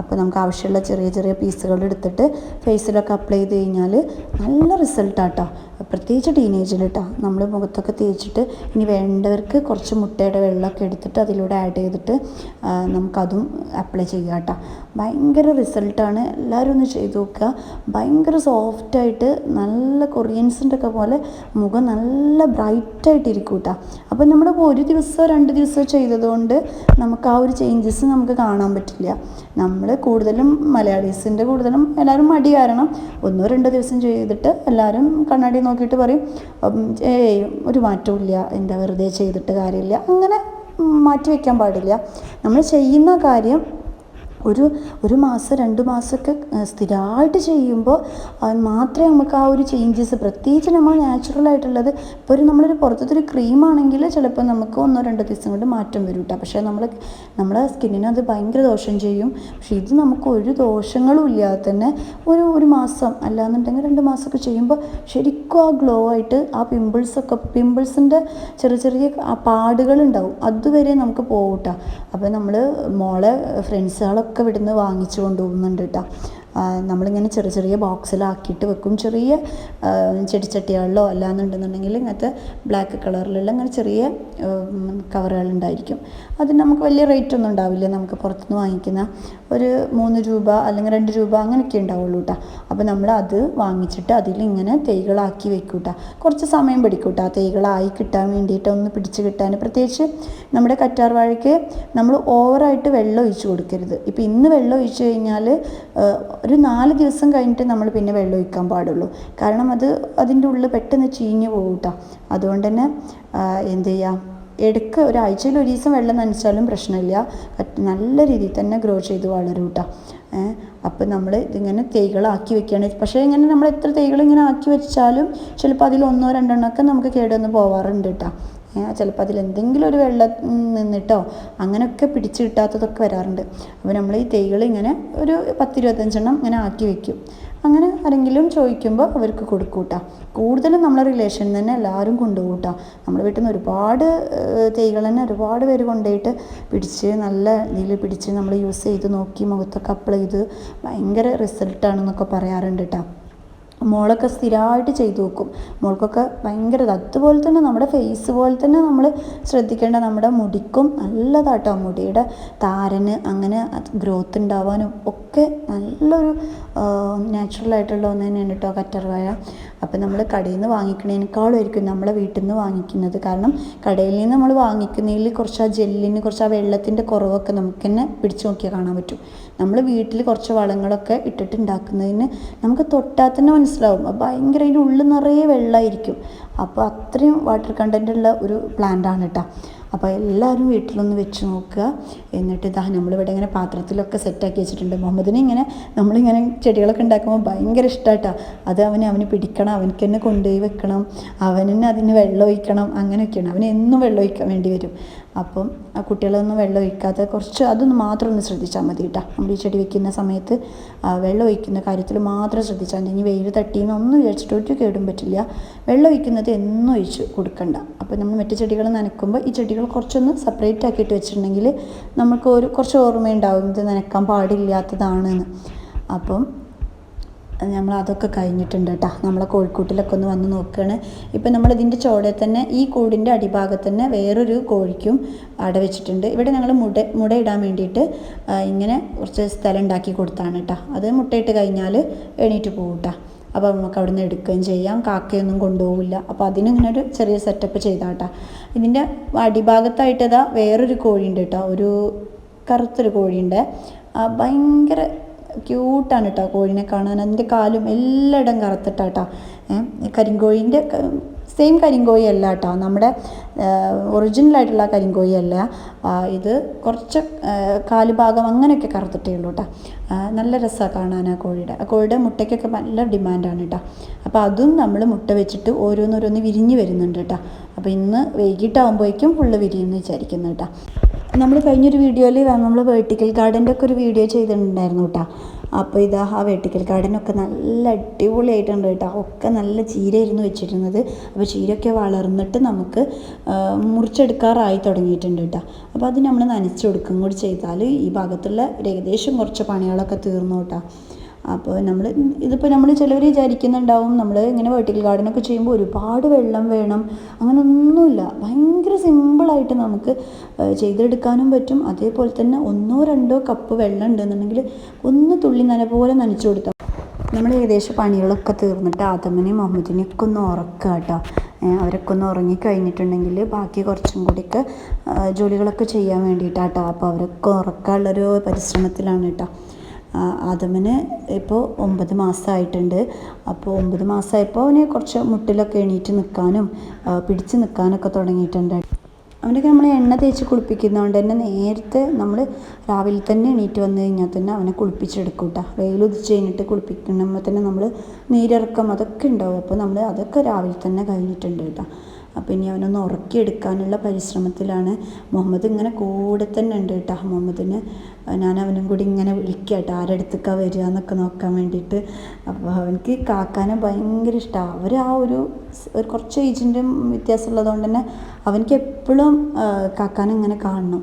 അപ്പോൾ നമുക്ക് ആവശ്യമുള്ള ചെറിയ ചെറിയ പീസുകൾ എടുത്തിട്ട് ഫേസിലൊക്കെ അപ്ലൈ ചെയ്ത് കഴിഞ്ഞാൽ നല്ല റിസൾട്ടാട്ടോ പ്രത്യേകിച്ച് ടീനേജിൽ കേട്ടോ നമ്മൾ മുഖത്തൊക്കെ തേച്ചിട്ട് ഇനി വേണ്ടവർക്ക് കുറച്ച് മുട്ടയുടെ വെള്ളമൊക്കെ എടുത്തിട്ട് അതിലൂടെ ആഡ് ചെയ്തിട്ട് നമുക്കതും അപ്ലൈ ചെയ്യുക കേട്ടോ ഭയങ്കര റിസൾട്ടാണ് എല്ലാവരും ഒന്ന് ചെയ്ത് നോക്കുക. ഭയങ്കര സോഫ്റ്റായിട്ട് നല്ല കൊറിയൻസിന്റെ ഒക്കെ പോലെ മുഖം നല്ല ബ്രൈറ്റായിട്ടിരിക്കും കേട്ടോ അപ്പോൾ നമ്മൾ ഒരു ദിവസമോ രണ്ട് ദിവസമോ ചെയ്തതുകൊണ്ട് നമുക്ക് ആ ഒരു ചേഞ്ചസ് നമുക്ക് കാണാൻ പറ്റില്ല. നമ്മൾ കൂടുതലും മലയാളീസിന്റെ കൂടുതലും എല്ലാവരും മടി കാരണം ഒന്നോ രണ്ടോ ദിവസം ചെയ്തിട്ട് എല്ലാവരും കണ്ണാടി നോക്കിയിട്ട് പറയും ഏയ് ഒരു മാറ്റവും എന്താ വെറുതെ ചെയ്തിട്ട് കാര്യമില്ല. അങ്ങനെ മാറ്റി വയ്ക്കാൻ പാടില്ല. നമ്മൾ ചെയ്യുന്ന കാര്യം ഒരു ഒരു മാസം രണ്ട് മാസമൊക്കെ സ്ഥിരമായിട്ട് ചെയ്യുമ്പോൾ മാത്രമേ നമുക്ക് ആ ഒരു ചേഞ്ചസ് പ്രത്യേകിച്ച് നമ്മൾ നാച്ചുറൽ ആയിട്ടുള്ളത് ഇപ്പോൾ ഒരു നമ്മളൊരു പുറത്തത്തെ ഒരു ക്രീമാണെങ്കിൽ ചിലപ്പോൾ നമുക്ക് ഒന്നോ രണ്ടോ ദിവസം കൊണ്ട് മാറ്റം വരും കേട്ടോ പക്ഷേ നമ്മൾ നമ്മുടെ സ്കിന്നിന് അത് ഭയങ്കര ദോഷം ചെയ്യും. പക്ഷേ ഇത് നമുക്ക് ഒരു ദോഷങ്ങളും ഇല്ലാതെ തന്നെ ഒരു ഒരു മാസം അല്ലാന്നുണ്ടെങ്കിൽ രണ്ട് മാസമൊക്കെ ചെയ്യുമ്പോൾ ശരിക്കും ആ ഗ്ലോ ആയിട്ട് ആ പിമ്പിൾസൊക്കെ പിമ്പിൾസിന്റെ ചെറിയ ചെറിയ പാടുകളുണ്ടാവും അതുവരെ നമുക്ക് പോകും കേട്ടോ അപ്പോൾ നമ്മൾ മോളെ ഫ്രണ്ട്സുകളൊക്കെ ഒക്കെ ഇവിടുന്ന് വാങ്ങിച്ചു കൊണ്ടുപോകുന്നുണ്ട് കേട്ടോ നമ്മളിങ്ങനെ ചെറിയ ചെറിയ ബോക്സിലാക്കിയിട്ട് വെക്കും. ചെറിയ ചെടിച്ചട്ടികളിലോ അല്ലാന്നുണ്ടെന്നുണ്ടെങ്കിൽ ഇങ്ങനത്തെ ബ്ലാക്ക് കളറിലുള്ള ഇങ്ങനെ ചെറിയ കവറുകളുണ്ടായിരിക്കും. അതിന് നമുക്ക് വലിയ റേറ്റ് ഒന്നും ഉണ്ടാവില്ല. നമുക്ക് പുറത്തുനിന്ന് വാങ്ങിക്കുന്ന ഒരു മൂന്ന് രൂപ അല്ലെങ്കിൽ രണ്ട് രൂപ അങ്ങനെയൊക്കെ ഉണ്ടാവുള്ളൂ കേട്ടോ അപ്പോൾ നമ്മൾ അത് വാങ്ങിച്ചിട്ട് അതിലിങ്ങനെ തൈകളാക്കി വെക്കും കേട്ടോ കുറച്ച് സമയം പിടിക്കും കേട്ടോ ആ തൈകളായി കിട്ടാൻ വേണ്ടിയിട്ട് ഒന്ന് പിടിച്ച് കിട്ടാൻ. പ്രത്യേകിച്ച് നമ്മുടെ കറ്റാർ വാഴയ്ക്ക് നമ്മൾ ഓവറായിട്ട് വെള്ളം ഒഴിച്ചു കൊടുക്കരുത്. ഇപ്പോൾ ഇന്ന് വെള്ളം ഒഴിച്ചു കഴിഞ്ഞാൽ ഒരു നാല് ദിവസം കഴിഞ്ഞിട്ട് നമ്മൾ പിന്നെ വെള്ളം ഒഴിക്കാൻ പാടുള്ളൂ. കാരണം അത് അതിന്റെ ഉള്ളിൽ പെട്ടെന്ന് ചീഞ്ഞ് പോകും കേട്ടോ അതുകൊണ്ട് തന്നെ എന്ത് ചെയ്യുക ഇടയ്ക്ക് ഒരാഴ്ചയിൽ ഒരു ദിവസം വെള്ളം നനച്ചാലും പ്രശ്നമില്ല. നല്ല രീതിയിൽ തന്നെ ഗ്രോ ചെയ്ത് വളരും കേട്ടോ അപ്പം നമ്മൾ ഇതിങ്ങനെ തൈകളാക്കി വെക്കുകയാണ്. പക്ഷേ ഇങ്ങനെ നമ്മൾ എത്ര തൈകൾ ഇങ്ങനെ ആക്കി വെച്ചാലും ചിലപ്പോൾ അതിൽ ഒന്നോ രണ്ടെണ്ണമൊക്കെ നമുക്ക് കേടൊന്ന് പോവാറുണ്ട് കേട്ടോ. ചിലപ്പോൾ അതിൽ എന്തെങ്കിലും ഒരു വെള്ളം നിന്നിട്ടോ അങ്ങനെയൊക്കെ പിടിച്ച് കിട്ടാത്തതൊക്കെ വരാറുണ്ട്. അപ്പോൾ നമ്മൾ ഈ തൈകൾ ഇങ്ങനെ ഒരു പത്തിരുപത്തഞ്ചെണ്ണം ഇങ്ങനെ ആക്കി വെക്കും. അങ്ങനെ ആരെങ്കിലും ചോദിക്കുമ്പോൾ അവർക്ക് കൊടുക്കൂട്ടാ കൂടുതലും നമ്മളെ റിലേഷൻ തന്നെ എല്ലാവരും കൊണ്ടുപോകൂട്ടാ നമ്മുടെ വീട്ടിൽ നിന്ന് ഒരുപാട് തൈകൾ തന്നെ ഒരുപാട് പേര് കൊണ്ടുപോയിട്ട് പിടിച്ച് നല്ല ഇതിൽ പിടിച്ച് നമ്മൾ യൂസ് ചെയ്ത് നോക്കി മുഖത്തൊക്കെ അപ്ലൈ ചെയ്ത് ഭയങ്കര റിസൾട്ടാണെന്നൊക്കെ പറയാറുണ്ട് കേട്ടോ മോളൊക്കെ സ്ഥിരമായിട്ട് ചെയ്തു നോക്കും മോൾക്കൊക്കെ ഭയങ്കര അതുപോലെ തന്നെ നമ്മുടെ ഫേസ് പോലെ തന്നെ നമ്മൾ ശ്രദ്ധിക്കേണ്ട നമ്മുടെ മുടിക്കും നല്ലതാട്ടോ. മുടിയുടെ താരന് അങ്ങനെ ഗ്രോത്ത് ഉണ്ടാവാനും ഒക്കെ നല്ലൊരു നാച്ചുറൽ ആയിട്ടുള്ള ഒന്ന് തന്നെയാണ് കേട്ടോ കറ്റർവായ അപ്പം നമ്മൾ കടയിൽ നിന്ന് വാങ്ങിക്കുന്നതിനേക്കാളായിരിക്കും നമ്മളെ വീട്ടിൽ നിന്ന് വാങ്ങിക്കുന്നത്. കാരണം കടയിൽ നിന്ന് നമ്മൾ വാങ്ങിക്കുന്നതിൽ കുറച്ച് ആ ജെല്ലിന് കുറച്ച് ആ വെള്ളത്തിന്റെ കുറവൊക്കെ നമുക്ക് തന്നെ പിടിച്ചു നോക്കിയാൽ കാണാൻ പറ്റും. നമ്മൾ വീട്ടിൽ കുറച്ച് വളങ്ങളൊക്കെ ഇട്ടിട്ട് ഉണ്ടാക്കുന്നതിന് നമുക്ക് തൊട്ടാൽ തന്നെ മനസ്സിലാവും. ഭയങ്കര അതിന്റെ ഉള്ളിൽ നിറയെ വെള്ളമായിരിക്കും അപ്പോൾ അത്രയും വാട്ടർ കണ്ടന്റ് ഉള്ള ഒരു ആണ് കേട്ടോ അപ്പോൾ എല്ലാവരും വീട്ടിലൊന്ന് വെച്ച് നോക്കുക. എന്നിട്ട് ഇതാ നമ്മളിവിടെ ഇങ്ങനെ പാത്രത്തിലൊക്കെ സെറ്റാക്കി വെച്ചിട്ടുണ്ട്. മുഹമ്മദിനെ ഇങ്ങനെ നമ്മളിങ്ങനെ ചെടികളൊക്കെ ഉണ്ടാക്കുമ്പോൾ ഭയങ്കര ഇഷ്ടമായിട്ടാണ് അത് അവന് അവന് പിടിക്കണം അവനക്ക് തന്നെ കൊണ്ടുപോയി വെക്കണം അവന് അതിന് വെള്ളം ഒഴിക്കണം അങ്ങനെയൊക്കെയാണ്. അവന് എന്നും വെള്ളം ഒഴിക്കാൻ വേണ്ടി വരും. അപ്പം കുട്ടികളൊന്നും വെള്ളം ഒഴിക്കാതെ കുറച്ച് അതൊന്ന് മാത്രം ഒന്ന് ശ്രദ്ധിച്ചാൽ മതി കേട്ടോ. നമ്മൾ ഈ ചെടി വെക്കുന്ന സമയത്ത് വെള്ളം ഒഴിക്കുന്ന കാര്യത്തിൽ മാത്രം ശ്രദ്ധിച്ചാൽ മതി. ഇനി വെയിൽ തട്ടിയെന്ന് ഒന്നും വിചാരിച്ചിട്ട് ഒരു കേടും പറ്റില്ല. വെള്ളം ഒഴിക്കുന്നത് എന്നും ഒഴിച്ച് കൊടുക്കണ്ട. അപ്പോൾ നമ്മൾ മറ്റു ചെടികൾ നനയ്ക്കുമ്പോൾ ഈ ചെടികൾ കുറച്ചൊന്ന് സെപ്പറേറ്റ് ആക്കിയിട്ട് വെച്ചിട്ടുണ്ടെങ്കിൽ നമുക്ക് ഒരു കുറച്ച് ഓർമ്മയുണ്ടാവും. ഇത് നനയ്ക്കാൻ പാടില്ലാത്തതാണെന്ന്. അപ്പം നമ്മൾ അതൊക്കെ കഴിഞ്ഞിട്ടുണ്ട് കേട്ടോ നമ്മളെ കോഴിക്കൂട്ടിലൊക്കെ ഒന്ന് വന്ന് നോക്കുകയാണ് ഇപ്പം നമ്മൾ ഇതിന്റെ ചോടയിൽ തന്നെ ഈ കൂടിന്റെ അടിഭാഗത്ത് തന്നെ വേറൊരു കോഴിക്കും അട വെച്ചിട്ടുണ്ട്. ഇവിടെ ഞങ്ങൾ മുട ഇടാൻ വേണ്ടിയിട്ട് ഇങ്ങനെ കുറച്ച് സ്ഥലം ഉണ്ടാക്കി കൊടുത്താണ് കേട്ടോ അത് മുട്ടയിട്ട് കഴിഞ്ഞാൽ എണീറ്റ് പോകും കേട്ടോ അപ്പോൾ നമുക്ക് അവിടെ നിന്ന് എടുക്കുകയും ചെയ്യാം. കാക്കയൊന്നും കൊണ്ടുപോകില്ല അപ്പോൾ അതിനിങ്ങനെ ഒരു ചെറിയ സെറ്റപ്പ് ചെയ്താട്ടാ ഇതിന്റെ അടിഭാഗത്തായിട്ട് ഇതാ വേറൊരു കോഴിയുണ്ട് കേട്ടോ ഒരു കറുത്തൊരു കോഴിയുണ്ട്. ഭയങ്കര ക്യൂട്ടാണ് കേട്ടോ കോഴിനെ കാണാൻ. അതിന്റെ കാലും എല്ലായിടം കറുത്തിട്ടാട്ടോ കരിങ്കോഴിന്റെ സെയിം കരിങ്കോഴി അല്ല കേട്ടോ നമ്മുടെ ഒറിജിനലായിട്ടുള്ള കരിങ്കോഴി അല്ല. ഇത് കുറച്ച് കാലുഭാഗം കാൽ ഭാഗം അങ്ങനെയൊക്കെ കറുത്തിട്ടേ ഉള്ളൂ കേട്ടോ നല്ല രസമാണ് കാണാൻ ആ കോഴിയുടെ. ആ കോഴിയുടെ മുട്ടയ്ക്കൊക്കെ നല്ല ഡിമാൻഡാണ് കേട്ടോ അപ്പോൾ അതും നമ്മൾ മുട്ട വെച്ചിട്ട് ഓരോന്നോരോന്ന് വിരിഞ്ഞ് വരുന്നുണ്ട് കേട്ടോ അപ്പോൾ ഇന്ന് വൈകിട്ടാകുമ്പോഴേക്കും ഫുള്ള് വിരിയുമെന്ന് വിചാരിക്കുന്നു കേട്ടോ നമ്മൾ കഴിഞ്ഞൊരു വീഡിയോയിൽ നമ്മൾ വേർട്ടിക്കൽ ഗാർഡന്റെ ഒക്കെ ഒരു വീഡിയോ ചെയ്തിട്ടുണ്ടായിരുന്നു കേട്ടോ. അപ്പോൾ ഇതാ ആ വേർട്ടിക്കൽ ഗാർഡനൊക്കെ നല്ല അടിപൊളിയായിട്ടുണ്ട് കേട്ടോ. ഒക്കെ നല്ല ചീരയായിരുന്നു വെച്ചിരുന്നത്. അപ്പോൾ ചീരയൊക്കെ വളർന്നിട്ട് നമുക്ക് മുറിച്ചെടുക്കാറായി തുടങ്ങിയിട്ടുണ്ട് കേട്ടോ. അപ്പോൾ അത് നമ്മൾ നനച്ചു കൂടി ചെയ്താൽ ഈ ഭാഗത്തുള്ള ഏകദേശം കുറച്ച് പണികളൊക്കെ തീർന്നു കേട്ടോ. അപ്പോൾ നമ്മൾ ഇതിപ്പോൾ നമ്മൾ ചിലവർ വിചാരിക്കുന്നുണ്ടാവും നമ്മൾ ഇങ്ങനെ വെർട്ടിക്കൽ ഗാർഡനൊക്കെ ചെയ്യുമ്പോൾ ഒരുപാട് വെള്ളം വേണം. അങ്ങനെ ഒന്നുമില്ല ഭയങ്കര സിമ്പിളായിട്ട് നമുക്ക് ചെയ്തെടുക്കാനും പറ്റും. അതേപോലെ തന്നെ ഒന്നോ രണ്ടോ കപ്പ് വെള്ളം ഉണ്ടെന്നുണ്ടെങ്കിൽ ഒന്ന് തുള്ളി നന പോലെ നനച്ചു കൊടുത്താൽ നമ്മൾ ഏകദേശം പണികളൊക്കെ തീർന്നിട്ട് ആദമനെയും മുഹമ്മദിനെയും ഒക്കെ ഒന്ന് ഉറക്കുക കേട്ടോ അവരൊക്കെ ഒന്ന് ഉറങ്ങി കഴിഞ്ഞിട്ടുണ്ടെങ്കിൽ ബാക്കി കുറച്ചും കൂടിയൊക്കെ ജോലികളൊക്കെ ചെയ്യാൻ വേണ്ടിയിട്ടാട്ടോ അപ്പോൾ അവരൊക്കെ ഉറക്കാനുള്ളൊരു പരിശ്രമത്തിലാണ് കേട്ടോ ആദമിന് ഇപ്പോൾ ഒമ്പത് മാസമായിട്ടുണ്ട് അപ്പോൾ ഒമ്പത് മാസമായപ്പോൾ അവന് കുറച്ച് മുട്ടിലൊക്കെ എണീറ്റ് നിൽക്കാനും പിടിച്ച് നിൽക്കാനൊക്കെ തുടങ്ങിയിട്ടുണ്ട്. അവനൊക്കെ നമ്മൾ എണ്ണ തേച്ച് കുളിപ്പിക്കുന്നതുകൊണ്ട് തന്നെ നേരത്തെ നമ്മൾ രാവിലെ തന്നെ എണീറ്റ് വന്നു കഴിഞ്ഞാൽ തന്നെ അവനെ കുളിപ്പിച്ചെടുക്കും കേട്ടോ വെയിൽ ഉദിച്ച് കഴിഞ്ഞിട്ട് കുളിപ്പിക്കുമ്പോൾ തന്നെ നമ്മൾ നീരിറക്കം അതൊക്കെ ഉണ്ടാവും. അപ്പോൾ നമ്മൾ അതൊക്കെ രാവിലെ തന്നെ കഴിഞ്ഞിട്ടുണ്ട് കേട്ടോ. അപ്പം ഇനി അവനൊന്ന് ഉറക്കിയെടുക്കാനുള്ള പരിശ്രമത്തിലാണ് മുഹമ്മദ് ഇങ്ങനെ കൂടെ തന്നെ ഉണ്ട് കേട്ടോ. മുഹമ്മദിന് ഞാൻ അവനും കൂടി ഇങ്ങനെ വിളിക്കുക കേട്ടോ ആരടുത്തേക്കാ വരിക എന്നൊക്കെ നോക്കാൻ വേണ്ടിയിട്ട്. അപ്പോൾ അവനക്ക് കാക്കാനെ ഭയങ്കര ഇഷ്ടമാണ് അവർ ആ ഒരു ഒരു കുറച്ച് ഏജിന്റെ വ്യത്യാസമുള്ളതുകൊണ്ട് തന്നെ അവനക്ക് എപ്പോഴും കാക്കാനെ ഇങ്ങനെ കാണണം.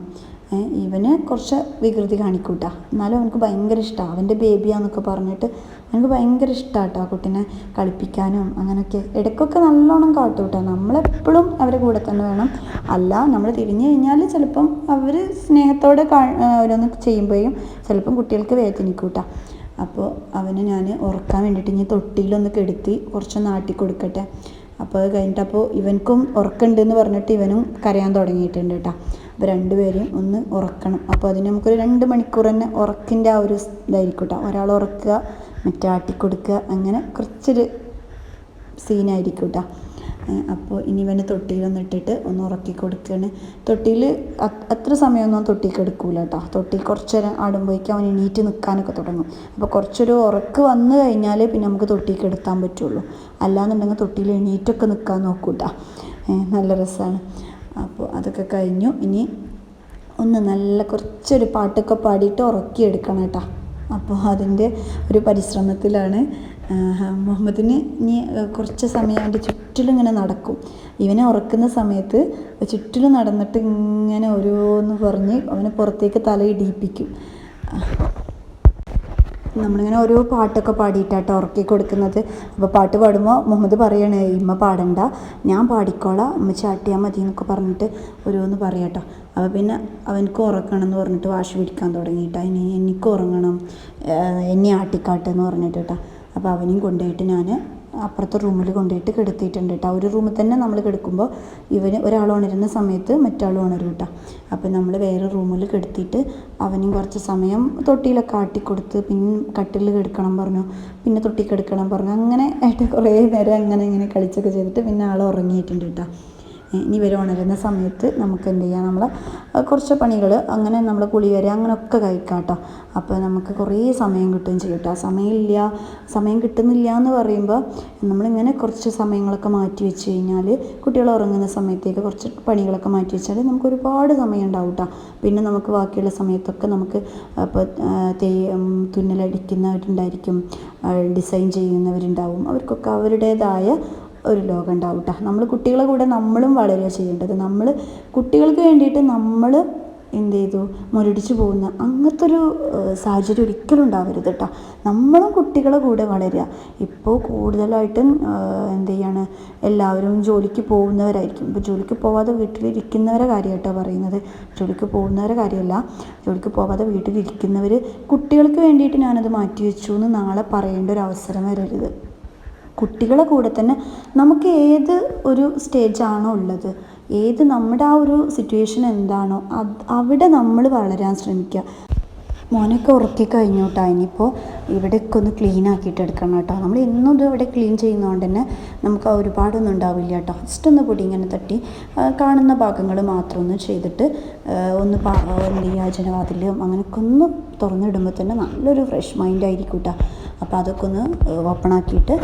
ഇവന് കുറച്ച് വികൃതി കാണിക്കൂട്ടാ. എന്നാലും അവനക്ക് ഭയങ്കര ഇഷ്ടമാണ് അവന്റെ ബേബിയാന്നൊക്കെ പറഞ്ഞിട്ട് അവനക്ക് ഭയങ്കര ഇഷ്ടമാണ് ആ കുട്ടീനെ കളിപ്പിക്കാനും അങ്ങനെയൊക്കെ ഇടയ്ക്കൊക്കെ നല്ലോണം കാട്ടും കേട്ടോ നമ്മളെപ്പോഴും അവരെ കൂടെ തന്നെ വേണം. അല്ല നമ്മൾ തിരിഞ്ഞു കഴിഞ്ഞാൽ ചിലപ്പം അവർ സ്നേഹത്തോടെ ഓരോന്ന് ചെയ്യുമ്പോഴും ചിലപ്പം കുട്ടികൾക്ക് വേദനിക്കും കേട്ടോ അപ്പോൾ അവനെ ഞാൻ ഉറക്കാൻ വേണ്ടിയിട്ട് ഇനി തൊട്ടിയിലൊന്ന് കെടുത്തി കുറച്ചൊന്ന് ആട്ടി കൊടുക്കട്ടെ അപ്പോൾ അത് കഴിഞ്ഞിട്ട് അപ്പോൾ ഇവനക്കും ഉറക്കമുണ്ട് എന്ന് പറഞ്ഞിട്ട് ഇവനും കരയാൻ തുടങ്ങിയിട്ടുണ്ട് കേട്ടോ. അപ്പോൾ രണ്ടുപേരെയും ഒന്ന് ഉറക്കണം. അപ്പോൾ അതിന് നമുക്കൊരു രണ്ട് മണിക്കൂർ തന്നെ ഉറക്കിന്റെ ആ ഒരു ഇതായിരിക്കും കേട്ടോ. ഒരാൾ ഉറക്കുക മറ്റേ ആട്ടി കൊടുക്കുക അങ്ങനെ കുറച്ചൊരു സീനായിരിക്കും കേട്ടോ അപ്പോൾ ഇനി ഇവന് തൊട്ടിയിലൊന്നും ഇട്ടിട്ട് ഒന്ന് ഉറക്കി കൊടുക്കുകയാണ് തൊട്ടിയിൽ അത്ര സമയമൊന്നും തൊട്ടി കിടക്കൂല കേട്ടോ തൊട്ടി കുറച്ച് നേരം ആടുമ്പോഴേക്കും അവൻ എണീറ്റ് നിൽക്കാനൊക്കെ തുടങ്ങും. അപ്പോൾ കുറച്ചൊരു ഉറക്ക് വന്നു കഴിഞ്ഞാൽ പിന്നെ നമുക്ക് തൊട്ടിക്ക് കിടത്താൻ പറ്റുള്ളൂ. അല്ലാന്നുണ്ടെങ്കിൽ തൊട്ടിയിൽ എണീറ്റൊക്കെ നിൽക്കാൻ നോക്കൂട്ടാ നല്ല രസമാണ് അപ്പോൾ അതൊക്കെ കഴിഞ്ഞു. ഇനി ഒന്ന് നല്ല കുറച്ചൊരു പാട്ടൊക്കെ പാടിയിട്ട് ഉറക്കിയെടുക്കണം കേട്ടോ അപ്പോൾ അതിന്റെ ഒരു പരിശ്രമത്തിലാണ് മുഹമ്മദിന് ഇനി കുറച്ച് സമയം അവന്റെ ചുറ്റിലും ഇങ്ങനെ നടക്കും. ഇവനെ ഉറക്കുന്ന സമയത്ത് ചുറ്റിലും നടന്നിട്ട് ഇങ്ങനെ ഓരോന്ന് പറഞ്ഞ് അവനെ പുറത്തേക്ക് തല ഇടിയിപ്പിക്കും. നമ്മളിങ്ങനെ ഓരോ പാട്ടൊക്കെ പാടിയിട്ടാട്ടോ ഉറക്കി കൊടുക്കുന്നത്. അപ്പോൾ പാട്ട് പാടുമ്പോൾ മുഹമ്മദ് പറയണേ ഇമ്മ പാടണ്ട ഞാൻ പാടിക്കോളാം അമ്മ ചാട്ടിയാൽ മതി എന്നൊക്കെ പറഞ്ഞിട്ട് ഓരോന്ന് പറയാട്ടോ. അപ്പോൾ പിന്നെ അവനക്ക് ഉറക്കണം എന്ന് പറഞ്ഞിട്ട് വാശി പിടിക്കാൻ തുടങ്ങിയിട്ടാ. ഇനി എനിക്ക് ഉറങ്ങണം എന്നെ ആട്ടിക്കാട്ട് എന്ന് പറഞ്ഞിട്ട് കേട്ടോ അപ്പോൾ അവനെയും കൊണ്ടുപോയിട്ട് ഞാൻ അപ്പുറത്തെ റൂമിൽ കൊണ്ടുപോയിട്ട് കിടത്തിയിട്ടുണ്ട് കേട്ടോ ഒരു റൂമിൽ തന്നെ നമ്മൾ കിടക്കുമ്പോൾ ഇവന് ഒരാൾ ഉണരുന്ന സമയത്ത് മറ്റാൾ ഉണരും കേട്ടോ അപ്പോൾ നമ്മൾ വേറെ റൂമിൽ കിടത്തിയിട്ട് അവനും കുറച്ച് സമയം തൊട്ടിയിലൊക്കെ ആട്ടിക്കൊടുത്ത് പിന്നെ കട്ടിലിൽ കിടക്കണം പറഞ്ഞു പിന്നെ തൊട്ടി കിടക്കണം പറഞ്ഞു അങ്ങനെ ആയിട്ട് കുറേ നേരം അങ്ങനെ ഇങ്ങനെ കളിച്ചൊക്കെ ചെയ്തിട്ട് പിന്നെ ആൾ ഉറങ്ങിയിട്ടുണ്ട് കേട്ടോ ഇനി വരെ ഉണരുന്ന സമയത്ത് നമുക്ക് എന്ത് ചെയ്യാം? നമ്മൾ കുറച്ച് പണികൾ അങ്ങനെ നമ്മൾ കുളി വരെ അങ്ങനെയൊക്കെ കഴിക്കാം കേട്ടോ അപ്പോൾ നമുക്ക് കുറേ സമയം കിട്ടുകയും ചെയ്യും കേട്ടോ. സമയമില്ല സമയം കിട്ടുന്നില്ല എന്ന് പറയുമ്പോൾ നമ്മളിങ്ങനെ കുറച്ച് സമയങ്ങളൊക്കെ മാറ്റി വെച്ച് കഴിഞ്ഞാൽ കുട്ടികൾ ഉറങ്ങുന്ന സമയത്തേക്ക് കുറച്ച് പണികളൊക്കെ മാറ്റി വെച്ചാൽ നമുക്ക് ഒരുപാട് സമയം ഉണ്ടാവും കേട്ടോ. പിന്നെ നമുക്ക് ബാക്കിയുള്ള സമയത്തൊക്കെ നമുക്ക് ഇപ്പോൾ തേ തുന്നലടിക്കുന്നവരുണ്ടായിരിക്കും ഡിസൈൻ ചെയ്യുന്നവരുണ്ടാവും. അവർക്കൊക്കെ അവരുടേതായ ഒരു ലോകം ഉണ്ടാവും കേട്ടോ നമ്മൾ കുട്ടികളെ കൂടെ നമ്മളും വളരുക ചെയ്യേണ്ടത്. നമ്മൾ കുട്ടികൾക്ക് വേണ്ടിയിട്ട് നമ്മൾ എന്ത് ചെയ്തു? മുരടിച്ച് പോകുന്ന അങ്ങനത്തെ ഒരു സാഹചര്യം ഒരിക്കലും ഉണ്ടാവരുത് കേട്ടോ നമ്മളും കുട്ടികളെ കൂടെ വളരുക. ഇപ്പോൾ കൂടുതലായിട്ടും എന്ത് ചെയ്യാണ്? എല്ലാവരും ജോലിക്ക് പോകുന്നവരായിരിക്കും. ഇപ്പോൾ ജോലിക്ക് പോവാതെ വീട്ടിലിരിക്കുന്നവരെ കാര്യമായിട്ടാണ് പറയുന്നത്. ജോലിക്ക് പോകുന്നവരെ കാര്യമല്ല ജോലിക്ക് പോവാതെ വീട്ടിലിരിക്കുന്നവർ കുട്ടികൾക്ക് വേണ്ടിയിട്ട് ഞാനത് മാറ്റി വെച്ചു എന്ന് നാളെ പറയേണ്ട ഒരു അവസരം വരരുത്. കുട്ടികളെ കൂടെ തന്നെ നമുക്ക് ഏത് ഒരു സ്റ്റേജാണോ ഉള്ളത്? ഏത് നമ്മുടെ ആ ഒരു സിറ്റുവേഷൻ എന്താണോ അത് അവിടെ നമ്മൾ വളരാൻ ശ്രമിക്കുക. മോനൊക്കെ ഉറക്കി കഴിഞ്ഞു കേട്ടോ ഇനിയിപ്പോൾ ഇവിടെയൊക്കെ ഒന്ന് ക്ലീൻ ആക്കിയിട്ട് എടുക്കണം കേട്ടോ. നമ്മൾ എന്നും ഇത് ഇവിടെ ക്ലീൻ ചെയ്യുന്നതുകൊണ്ട് തന്നെ നമുക്ക് ഒരുപാടൊന്നും ഉണ്ടാവില്ല കേട്ടോ. ജസ്റ്റ് ഒന്ന് പൊടി ഇങ്ങനെ തട്ടി കാണുന്ന ഭാഗങ്ങൾ മാത്രം ഒന്ന് ചെയ്തിട്ട് ഒന്ന് എന്ത് ചെയ്യുക ജനവാതിലും അങ്ങനെയൊക്കെ ഒന്ന് തുറന്നിടുമ്പോൾ തന്നെ നല്ലൊരു ഫ്രഷ് മൈൻഡ് ആയിരിക്കും കേട്ടോ. അപ്പോൾ അതൊക്കെ ഒന്ന് ഓപ്പൺ ആക്കിയിട്ട്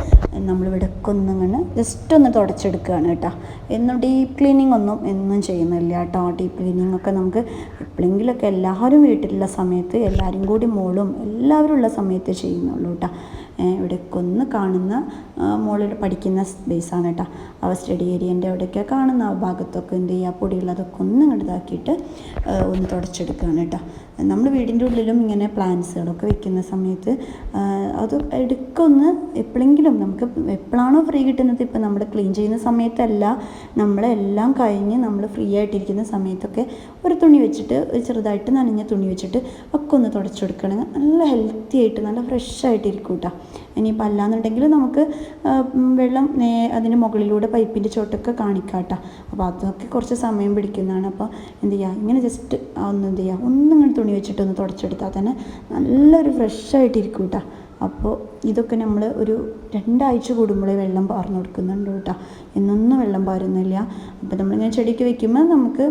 നമ്മളിവിടെ ഒക്കെ ഒന്ന് ഇങ്ങനെ ജസ്റ്റ് ഒന്ന് തുടച്ചെടുക്കുകയാണ് കേട്ടോ. എന്നും ഡീപ്പ് ക്ലീനിങ് ഒന്നും എന്നും ചെയ്യുന്നില്ല കേട്ടോ. ഡീപ്പ് ക്ലീനിങ് ഒക്കെ നമുക്ക് എപ്പോഴെങ്കിലുമൊക്കെ എല്ലാവരും വീട്ടിലുള്ള സമയത്ത് എല്ലാവരും കൂടി മോളും എല്ലാവരും ഉള്ള സമയത്ത് ചെയ്യുന്നുള്ളൂ കേട്ടോ. ഇവിടെയൊക്കെ ഒന്ന് കാണുന്ന മോളിൽ പഠിക്കുന്ന സ്പേസാണ് കേട്ടോ. അവ സ്റ്റഡി ഏരിയന്റെ അവിടെയൊക്കെ കാണുന്ന ആ ഭാഗത്തൊക്കെ എന്ത് ചെയ്യുക പൊടിയുള്ളതൊക്കെ ഒന്ന് ഇങ്ങോട്ട് ഇതാക്കിയിട്ട് ആ, ഒന്ന് തുടച്ചെടുക്കുകയാണ് കേട്ടോ. നമ്മൾ വീടിന്റെ ഉള്ളിലും ഇങ്ങനെ പ്ലാന്റ്സുകളൊക്കെ വെക്കുന്ന സമയത്ത് അത് എടുക്കൊന്ന് എപ്പോഴെങ്കിലും നമുക്ക് എപ്പോഴാണോ ഫ്രീ കിട്ടുന്നത് ഇപ്പം നമ്മൾ ക്ലീൻ ചെയ്യുന്ന സമയത്തല്ല നമ്മളെല്ലാം കഴിഞ്ഞ് നമ്മൾ ഫ്രീ ആയിട്ടിരിക്കുന്ന സമയത്തൊക്കെ ഒരു തുണി വെച്ചിട്ട് ചെറുതായിട്ട് നനഞ്ഞ തുണി വെച്ചിട്ട് ഒക്കെ ഒന്ന് തുടച്ചു കൊടുക്കുകയാണെങ്കിൽ നല്ല ഹെൽത്തി ആയിട്ട് നല്ല ഫ്രഷ് ആയിട്ടിരിക്കും കേട്ടോ. ഇനിയിപ്പോൾ അല്ലാന്നുണ്ടെങ്കിൽ നമുക്ക് വെള്ളം നേ അതിന് മുകളിലൂടെ പൈപ്പിന്റെ ചോട്ടൊക്കെ കാണിക്കാം കേട്ടോ അപ്പോൾ അതൊക്കെ കുറച്ച് സമയം പിടിക്കുന്നതാണ്. അപ്പോൾ എന്ത് ചെയ്യുക ഇങ്ങനെ ജസ്റ്റ് ഒന്ന് എന്ത് ചെയ്യുക ഒന്നും ഇങ്ങനെ തുണി വെച്ചിട്ട് ഒന്ന് തുടച്ചെടുത്താൽ തന്നെ നല്ലൊരു ഫ്രഷായിട്ടിരിക്കും കേട്ടോ അപ്പോൾ ഇതൊക്കെ നമ്മൾ ഒരു രണ്ടാഴ്ച കൂടുമ്പോഴേ വെള്ളം പാർന്നു കൊടുക്കുന്നുണ്ട് കേട്ടോ. എന്നൊന്നും വെള്ളം പാരുന്നില്ല. അപ്പോൾ നമ്മളിങ്ങനെ ചെടിക്ക് വെക്കുമ്പോൾ നമുക്ക്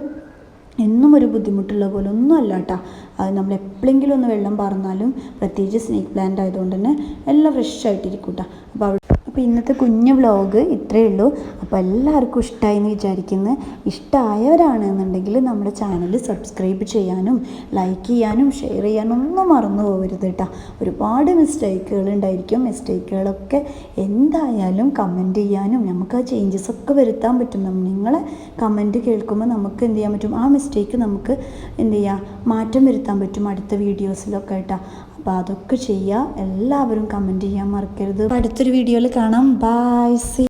എന്നും ഒരു ബുദ്ധിമുട്ടുള്ള പോലെ ഒന്നും അല്ല കേട്ടോ. അത് നമ്മൾ എപ്പോഴെങ്കിലും ഒന്ന് വെള്ളം പാർന്നാലും പ്രത്യേകിച്ച് സ്നേക്ക് പ്ലാന്റ് ആയതുകൊണ്ട് തന്നെ എല്ലാം ഫ്രഷ് ആയിട്ടിരിക്കും കേട്ടോ. അപ്പോൾ അപ്പോൾ ഇന്നത്തെ കുഞ്ഞു വ്ലോഗ് ഇത്രയേ ഉള്ളൂ. അപ്പോൾ എല്ലാവർക്കും ഇഷ്ടമായി എന്ന് വിചാരിക്കുന്നു. ഇഷ്ടമായവരാണെന്നുണ്ടെങ്കിൽ നമ്മുടെ ചാനൽ സബ്സ്ക്രൈബ് ചെയ്യാനും ലൈക്ക് ചെയ്യാനും ഷെയർ ചെയ്യാനും ഒന്നും മറന്നു പോകരുത് കേട്ടോ. ഒരുപാട് മിസ്റ്റേക്കുകൾ ഉണ്ടായിരിക്കും. മിസ്റ്റേക്കുകളൊക്കെ എന്തായാലും കമന്റ് ചെയ്യാനും നമുക്ക് ആ ചേഞ്ചസ് ഒക്കെ വരുത്താൻ പറ്റും. നിങ്ങളെ കമന്റ് കേൾക്കുമ്പോൾ നമുക്ക് എന്ത് ചെയ്യാൻ പറ്റും? ആ മിസ്റ്റേക്ക് നമുക്ക് എന്ത് ചെയ്യുക മാറ്റം വരുത്താൻ പറ്റും അടുത്ത വീഡിയോസിലൊക്കെ ആയിട്ടാ അപ്പോൾ അതൊക്കെ ചെയ്യുക എല്ലാവരും കമന്റ് ചെയ്യാൻ മറക്കരുത്. അടുത്തൊരു വീഡിയോയിൽ കാണാം. By C